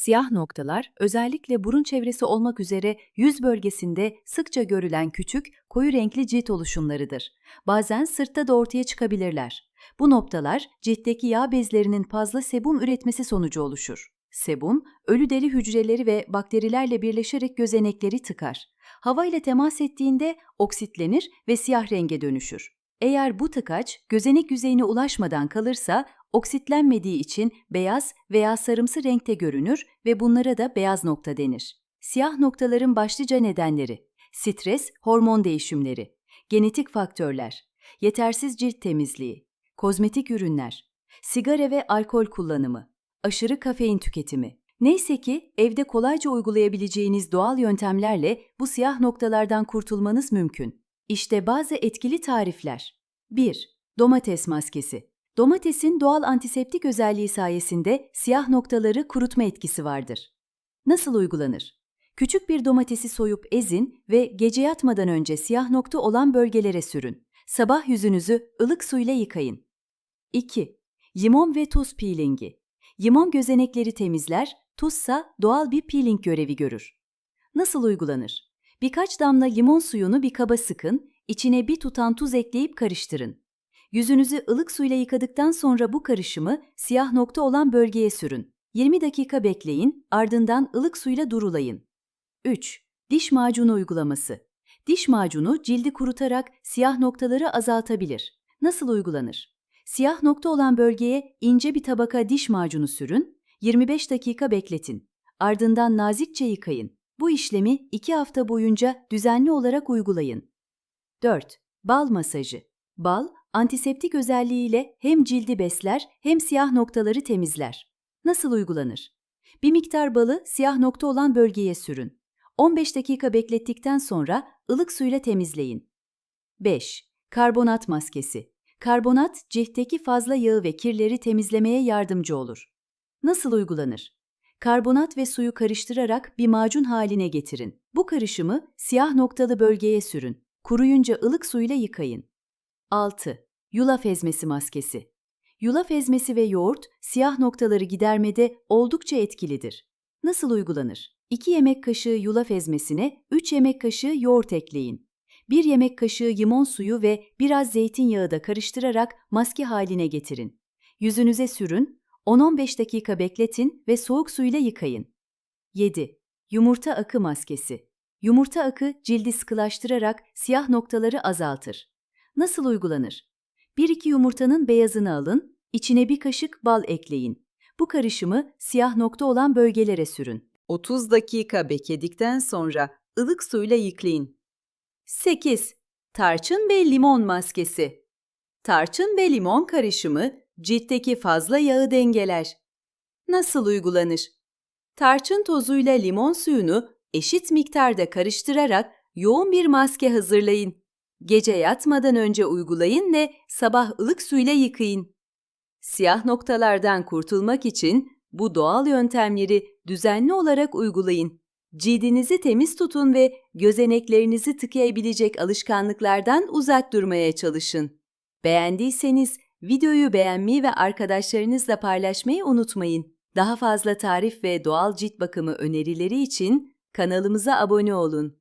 Siyah noktalar özellikle burun çevresi olmak üzere yüz bölgesinde sıkça görülen küçük, koyu renkli cilt oluşumlarıdır. Bazen sırtta da ortaya çıkabilirler. Bu noktalar ciltteki yağ bezlerinin fazla sebum üretmesi sonucu oluşur. Sebum, ölü deri hücreleri ve bakterilerle birleşerek gözenekleri tıkar. Hava ile temas ettiğinde oksitlenir ve siyah renge dönüşür. Eğer bu tıkaç gözenek yüzeyine ulaşmadan kalırsa oksitlenmediği için beyaz veya sarımsı renkte görünür ve bunlara da beyaz nokta denir. Siyah noktaların başlıca nedenleri: stres, hormon değişimleri, genetik faktörler, yetersiz cilt temizliği, kozmetik ürünler, sigara ve alkol kullanımı, aşırı kafein tüketimi. Neyse ki evde kolayca uygulayabileceğiniz doğal yöntemlerle bu siyah noktalardan kurtulmanız mümkün. İşte bazı etkili tarifler. 1. Domates maskesi. Domatesin doğal antiseptik özelliği sayesinde siyah noktaları kurutma etkisi vardır. Nasıl uygulanır? Küçük bir domatesi soyup ezin ve gece yatmadan önce siyah nokta olan bölgelere sürün. Sabah yüzünüzü ılık suyla yıkayın. 2. Limon ve tuz peelingi. Limon gözenekleri temizler, tuzsa doğal bir peeling görevi görür. Nasıl uygulanır? Birkaç damla limon suyunu bir kaba sıkın, içine bir tutam tuz ekleyip karıştırın. Yüzünüzü ılık suyla yıkadıktan sonra bu karışımı siyah nokta olan bölgeye sürün. 20 dakika bekleyin, ardından ılık suyla durulayın. 3. Diş macunu uygulaması. Diş macunu cildi kurutarak siyah noktaları azaltabilir. Nasıl uygulanır? Siyah nokta olan bölgeye ince bir tabaka diş macunu sürün, 25 dakika bekletin. Ardından nazikçe yıkayın. Bu işlemi 2 hafta boyunca düzenli olarak uygulayın. 4. Bal masajı. Bal, antiseptik özelliğiyle hem cildi besler hem siyah noktaları temizler. Nasıl uygulanır? Bir miktar balı siyah nokta olan bölgeye sürün. 15 dakika beklettikten sonra ılık suyla temizleyin. 5. Karbonat maskesi. Karbonat ciltteki fazla yağı ve kirleri temizlemeye yardımcı olur. Nasıl uygulanır? Karbonat ve suyu karıştırarak bir macun haline getirin. Bu karışımı siyah noktalı bölgeye sürün. Kuruyunca ılık suyla yıkayın. 6. Yulaf ezmesi maskesi. Yulaf ezmesi ve yoğurt siyah noktaları gidermede oldukça etkilidir. Nasıl uygulanır? 2 yemek kaşığı yulaf ezmesine 3 yemek kaşığı yoğurt ekleyin. 1 yemek kaşığı limon suyu ve biraz zeytinyağı da karıştırarak maske haline getirin. Yüzünüze sürün, 10-15 dakika bekletin ve soğuk suyla yıkayın. 7. Yumurta akı maskesi. Yumurta akı cildi sıkılaştırarak siyah noktaları azaltır. Nasıl uygulanır? 1-2 yumurtanın beyazını alın, içine bir kaşık bal ekleyin. Bu karışımı siyah nokta olan bölgelere sürün. 30 dakika bekledikten sonra ılık suyla yıkayın. 8. Tarçın ve limon maskesi. Tarçın ve limon karışımı ciltteki fazla yağı dengeler. Nasıl uygulanır? Tarçın tozuyla limon suyunu eşit miktarda karıştırarak yoğun bir maske hazırlayın. Gece yatmadan önce uygulayın ve sabah ılık suyla yıkayın. Siyah noktalardan kurtulmak için bu doğal yöntemleri düzenli olarak uygulayın. Cildinizi temiz tutun ve gözeneklerinizi tıkayabilecek alışkanlıklardan uzak durmaya çalışın. Beğendiyseniz videoyu beğenmeyi ve arkadaşlarınızla paylaşmayı unutmayın. Daha fazla tarif ve doğal cilt bakımı önerileri için kanalımıza abone olun.